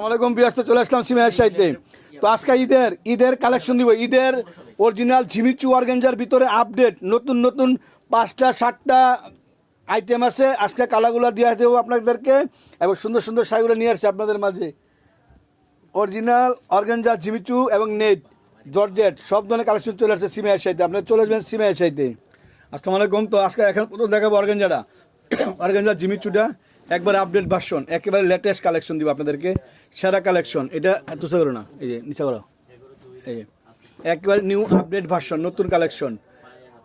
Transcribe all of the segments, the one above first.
আসসালামাইকুম বিয়াস্ত চলে আসলাম সিমের সাইডে তো আজকে ঈদের ঈদের কালেকশন দিব। ঈদের অরিজিনাল ঝিমিচু অর্গেঞ্জার ভিতরে আপডেট নতুন নতুন পাঁচটা, সাতটা আইটেম আছে। আজকে কালাগুলো দিয়ে দেবো আপনাদেরকে। এবং সুন্দর সুন্দর শাড়িগুলো নিয়ে আসছে আপনাদের মাঝে। অরিজিনাল অর্গেঞ্জা ঝিমিচু এবং নেট, জর্জেট, সব ধরনের কালেকশন চলে আসছে সিমের সাইডে আপনারা চলে আসবেন সিমের সাইডে আসসালামু আলাইকুম। তো আজকে এখন প্রথম দেখাবো অর্গেঞ্জাটা। অর্গেঞ্জা জিমিচুটা একবার আপডেট ভার্সন একেবারে লেটেস্ট কালেকশন দিব আপনাদেরকে। সেরা কালেকশন এটা এত করো না, এই যে নিচে করো। এই যে, একেবারে নিউ আপডেট ভার্সন নতুন কালেকশন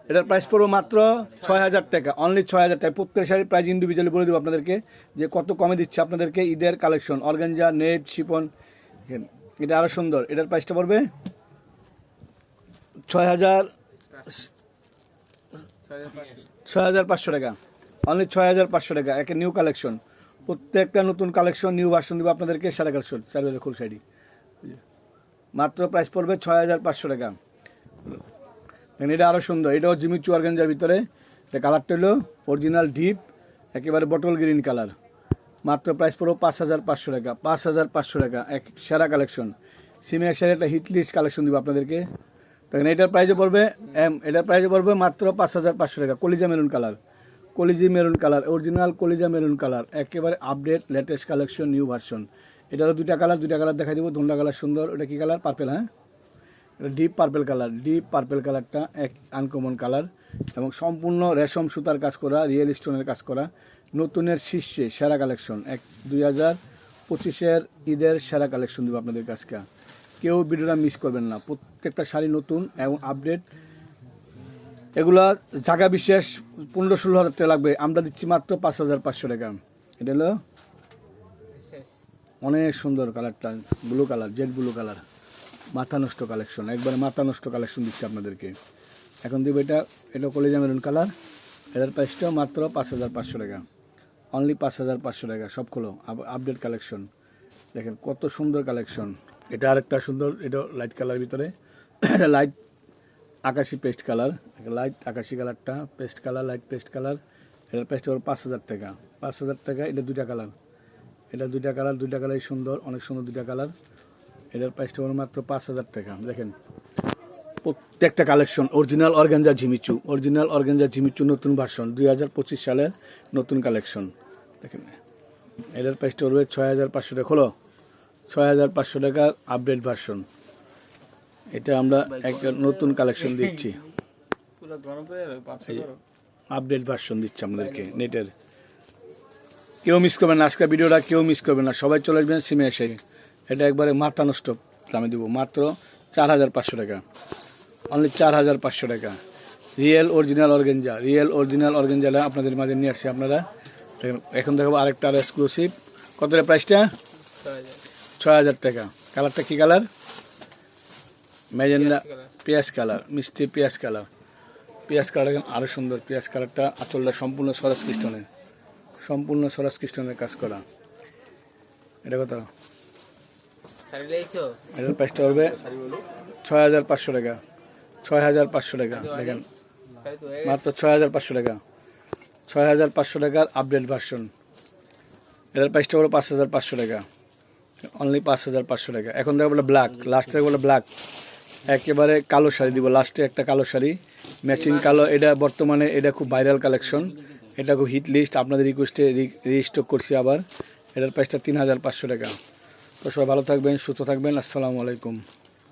এটার প্রাইস পড়ব মাত্র ছয় হাজার টাকা অনলি ছয় হাজার টাকা। প্রত্যেক শাড়ির প্রাইস ইন্ডিভিজুয়ালি বলে দেবো আপনাদেরকে, যে কত কমে দিচ্ছে আপনাদেরকে ঈদের কালেকশন অর্গানজা নেট শিপন এটা আরও সুন্দর, এটার প্রাইসটা পড়বে ছয় হাজার ছয় হাজার পাঁচশো টাকা অনলি ছয় হাজার পাঁচশো টাকা, একে নিউ কালেকশন প্রত্যেকটা নতুন কালেকশন নিউ ভার্সন দিব আপনাদেরকে সাড়ে কালেকশন চার হাজার খুল শাড়ি। মাত্র প্রাইস পড়বে ছয় হাজার পাঁচশো টাকা। এটা আরও সুন্দর, এটাও জিমি চুয়ারগঞ্জের ভিতরে। এটা কালারটা হলো অরিজিনাল ডিপ একেবারে বটল গ্রিন কালার মাত্র প্রাইস পড়ব পাঁচ হাজার পাঁচশো টাকা, পাঁচ হাজার পাঁচশো টাকা, এক সেরা কালেকশন সিমিয়ার সেরা একটা হিট লিস্ট কালেকশন দিব আপনাদেরকে। দেখেন, এটার প্রাইসে পড়বে, এম, এটার প্রাইসে পড়বে মাত্র পাঁচ হাজার পাঁচশো টাকা, কলিজা মেরুন কালার কলিজি মেরুন কালার অরিজিনাল কলিজা মেরুন কালার, একেবারে update latest collection new version এটারও দুইটা কালার দুটা কালার দেখা দিব। ধুন্ডা কালার সুন্দর। ওটা কি কালার পার্পেল হ্যাঁ? এটা deep purple colour deep purple কালারটা এক আনকমন কালার এবং সম্পূর্ণ রেশম সুতার কাজ করা রিয়েল স্টোনের কাজ করা। নতুনের শীর্ষে সেরা কালেকশন এক, দুই হাজার পঁচিশের ঈদের সেরা কালেকশন দেবো আপনাদের কাছকে কেউ ভিডিওটা মিস করবেন না। প্রত্যেকটা শাড়ি নতুন এবং আপডেট এগুলা জায়গা বিশেষ পনেরো ষোলো হাজার টাকা লাগবে। আমরা দিচ্ছি মাত্র পাঁচ হাজার পাঁচশো টাকা। এটা হলো অনেক সুন্দর কালারটা blue colour jade blue colour মাথা নষ্ট কালেকশন একবারে মাথা নষ্ট কালেকশন দিচ্ছি আপনাদেরকে। এখন দিব এটা এটা কলেজা মেরুন কালার এটার প্রাইসটাও মাত্র পাঁচ হাজার পাঁচশো টাকা। অনলি পাঁচ হাজার পাঁচশো টাকা সবগুলো আপডেট কালেকশন দেখেন কত সুন্দর কালেকশন এটা আরেকটা সুন্দর, এটা লাইট কালার ভিতরে। এটা লাইট আকাশি পেস্ট কালার লাইট আকাশি কালারটা, paste colour light paste colour, এটার প্রাইসটা হলো পাঁচ হাজার টাকা। পাঁচ হাজার টাকা, এটা দুইটা কালার। এটা দুইটা কালার, দুইটা কালারই সুন্দর, অনেক সুন্দর দুইটা কালার। এটার প্রাইসটা হলো মাত্র পাঁচ হাজার টাকা, দেখেন। প্রত্যেকটা collection original organza Jimmy Choo original organza Jimmy Choo নতুন ভার্সন দুই হাজার পঁচিশ সালের নতুন কালেকশন দেখেন। এটার প্রাইসটা হলো ছয় হাজার পাঁচশো টাকা হলো ছয় হাজার পাঁচশো টাকার আপডেট ভার্সন এটা আমরা একটা নতুন কালেকশন দিচ্ছি। আপডেট ভার্সন দিচ্ছি আমাদেরকে নেটের। কেউ মিস করবেন না আজকের ভিডিওটা কেউ মিস করবেন না। সবাই চলে আসবেন সিমে এসে। এটা একবারে মাথা নষ্ট দামে দিব মাত্র চার হাজার পাঁচশো টাকা। অনলি চার হাজার পাঁচশো টাকা। Real original organza real original অর্গেঞ্জাটা আপনাদের মাঝে নিয়ে আসছি আপনারা। এখন দেখাবো আরেকটা আর এক্সক্লুসিভ কত রে প্রাইসটা ছয় হাজার। টাকা। কালারটা কী কালার ম্যাজেন্ডা পেঁয়াজ কালার মিষ্টি পেঁয়াজ কালার। পেঁয়াজ কালার দেখেন আরও সুন্দর। পেঁয়াজ কালারটা আঁচলটা সম্পূর্ণ স্বরাজ কৃষ্ণনের। সম্পূর্ণ স্বরাজ কৃষ্ণনের কাজ করা। এটা কত? শাড়ি এটার প্রাইসটা হবে ছয় হাজার পাঁচশো টাকা। ছয় হাজার পাঁচশো টাকা দেখেন। মাত্র ছয় হাজার পাঁচশো টাকা। ছয় হাজার পাঁচশো টাকার আপডেট ভার্সন এটার প্রাইসটা হলো পাঁচ হাজার পাঁচশো টাকা। অনলি পাঁচ হাজার পাঁচশো টাকা। এখন দেখো বলে ব্ল্যাক লাস্টে বলে ব্ল্যাক একেবারে কালো শাড়ি দিব, লাস্টে একটা কালো শাড়ি। ম্যাচিং কালো, এটা বর্তমানে এটা খুব ভাইরাল কালেকশন। এটা খুব হিট লিস্ট, আপনাদের রিকোয়েস্টে রিস্টক করছি আবার। এটার প্রাইসটা তিন হাজার পাঁচশো টাকা। তো সবাই ভালো থাকবেন, সুস্থ থাকবেন, আসসালামু আলাইকুম।